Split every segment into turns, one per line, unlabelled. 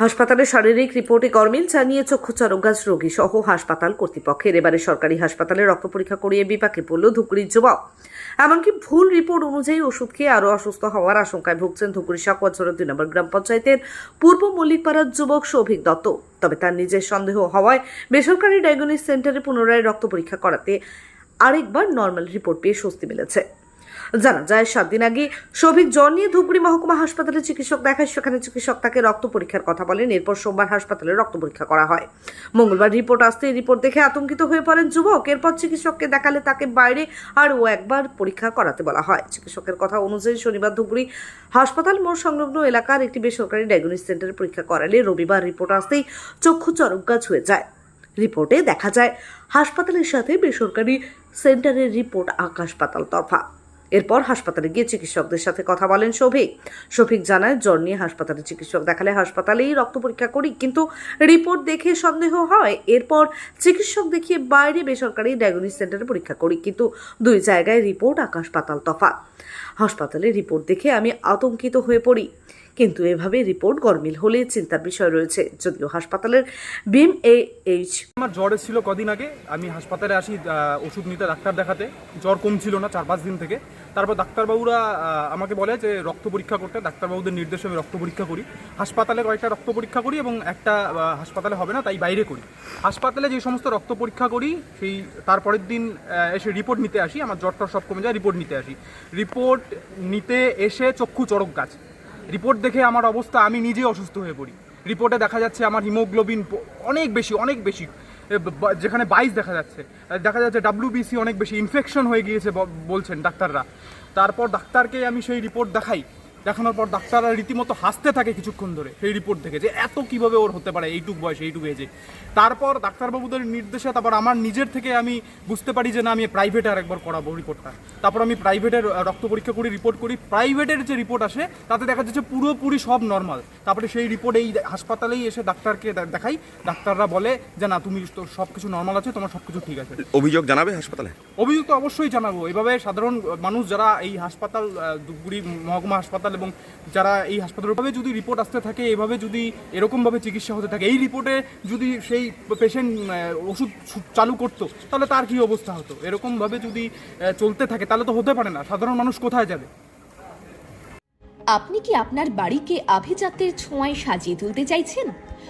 হাসপাতালে শারীরিক রিপোর্টে গরমিল জানিয়ে চক্ষুচরগাছ রোগী সহ হাসপাতাল কর্তৃপক্ষের। এবারে সরকারি হাসপাতালে রক্ত পরীক্ষা করিয়ে বিপাকে পড়ল ধুকড়ির যুবক। এমনকি ভুল রিপোর্ট অনুযায়ী ওষুধ খেয়ে আরও অসুস্থ হওয়ার আশঙ্কায় ভুগছেন ধুকড়ি সাকুয়াঝোড়া দুই নম্বর গ্রাম পঞ্চায়েতের পূর্ব মল্লিকপাড়ার যুবক সৌভিক দত্ত। তবে তার নিজের সন্দেহ হওয়ায় বেসরকারি ডায়াগনিস সেন্টারে পুনরায় রক্ত পরীক্ষা করাতে আরেকবার নর্মাল রিপোর্ট পেয়ে স্বস্তি মিলেছে। জানা যায় সাত দিন আগে সৌভিক জ্বর নিয়ে ধুপগুড়ি মহকুমা হাসপাতালে চিকিৎসক দেখায়, সেখানে চিকিৎসক তাকে রক্ত পরীক্ষার কথা বলেন। এরপর সোমবার হাসপাতালে রক্ত পরীক্ষা করা হয়। মঙ্গলবার রিপোর্ট আসতে রিপোর্ট দেখে আতঙ্কিত হয়ে পড়েন যুবক। এরপর চিকিৎসককে দেখালে তাকে বাইরে আরও একবার পরীক্ষা করাতে বলা হয়। চিকিৎসকের কথা অনুযায়ী শনিবার ধুপগুড়ি হাসপাতাল মোড় সংলগ্ন এলাকার একটি বেসরকারি ডায়াগনিস সেন্টারে পরীক্ষা করালে রবিবার রিপোর্ট আসতেই চক্ষু চরমগাছ হয়ে যায়। রিপোর্টে দেখা যায়, হাসপাতালের সাথে বেসরকারি সেন্টারের রিপোর্ট আকাশ পাতাল তরফা। এরপর হাসপাতালে গিয়ে চিকিৎসকদের সাথে কথা বলেন শফিক। শফিক জানায়, জ্বর নিয়ে হাসপাতালে চিকিৎসক দেখালে হাসপাতালেই রক্ত পরীক্ষা করি, কিন্তু রিপোর্ট দেখে সন্দেহ হয়। এরপর চিকিৎসক দেখিয়ে বাইরে বেসরকারি ডায়াগনিস সেন্টারে পরীক্ষা করি, কিন্তু দুই জায়গায় রিপোর্ট আকাশ পাতাল তফাৎ। হাসপাতালে রিপোর্ট দেখে আমি আতঙ্কিত হয়ে পড়ি। কিন্তু এভাবে রিপোর্ট গরমিল হলে চিন্তার বিষয় রয়েছে। যদিও হাসপাতালের বিম এ এইচ।
আমার জ্বর এসেছিল কদিন আগে। আমি হাসপাতালে আসি ওষুধ নিতে ডাক্তার দেখাতে। জ্বর কমছিল না চার পাঁচ দিন থেকে। তারপর ডাক্তারবাবুরা আমাকে বলে যে রক্ত পরীক্ষা করতে। ডাক্তারবাবুদের নির্দেশে আমি রক্ত পরীক্ষা করি। হাসপাতালে কয়েকটা রক্ত পরীক্ষা করি এবং একটা হাসপাতালে হবে না, তাই বাইরে করি। হাসপাতালে যে সমস্ত রক্ত পরীক্ষা করি, সেই তারপরের দিন এসে রিপোর্ট নিতে আসি। আমার জ্বরটা সব কমে যায়, রিপোর্ট নিতে আসি। রিপোর্ট নিতে এসে চক্ষু চড়ক গাছ। রিপোর্ট দেখে আমার অবস্থা, আমি নিজে অসুস্থ হয়ে পড়ি। রিপোর্টে দেখা যাচ্ছে আমার হিমোগ্লোবিন অনেক বেশি অনেক বেশি। যেখানে বাইশ দেখা যাচ্ছে। দেখা যাচ্ছে ডাব্লিউবিসি অনেক বেশি ইনফেকশন হয়ে গিয়েছে বলছেন ডাক্তাররা। তারপর ডাক্তারকে আমি সেই রিপোর্ট দেখাই। দেখানোর পর ডাক্তাররা রীতিমতো হাসতে থাকে কিছুক্ষণ ধরে সেই রিপোর্ট থেকে যে এত কীভাবে ওর হতে পারে এইটুক বয়স এইটুক এজে তারপর ডাক্তারবাবুদের নির্দেশে তারপর আমার নিজের থেকে আমি বুঝতে পারি যে না আমি প্রাইভেটে আর একবার করাবো রিপোর্টটা। তারপর আমি প্রাইভেটের রক্ত পরীক্ষা করি রিপোর্ট করি। প্রাইভেটের যে রিপোর্ট আসে তাতে দেখা যাচ্ছে পুরোপুরি সব নর্মাল তারপরে সেই রিপোর্ট এই হাসপাতালেই এসে ডাক্তারকে দেখাই। ডাক্তাররা বলে যে না তুমি তো সব কিছু নর্মাল আছে তোমার সব কিছু ঠিক আছে।
অভিযোগ জানাবে হাসপাতালে?
অভিযোগ তো অবশ্যই জানাব। এভাবে সাধারণ মানুষ যারা এই হাসপাতাল ধূপগুড়ি মহকুমা হাসপাতাল এবং যারা এই হাসপাতালভাবে যদি রিপোর্ট আসতে থাকে, এভাবে যদি এরকমভাবে চিকিৎসা হতে থাকে, এই রিপোর্টে যদি সেই পেশেন্ট ওষুধ চালু করতো, তাহলে তার কি অবস্থা হতো? এরকমভাবে যদি চলতে থাকে, তাহলে তো হতে পারে না। সাধারণ মানুষ কোথায় যাবে?
আপনি কি আপনার বাড়িকে আভিজাত্যের ছোঁয়ায় সাজিয়ে তুলতে চাইছেন?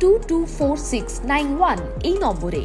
two two four six nine one এই নম্বরে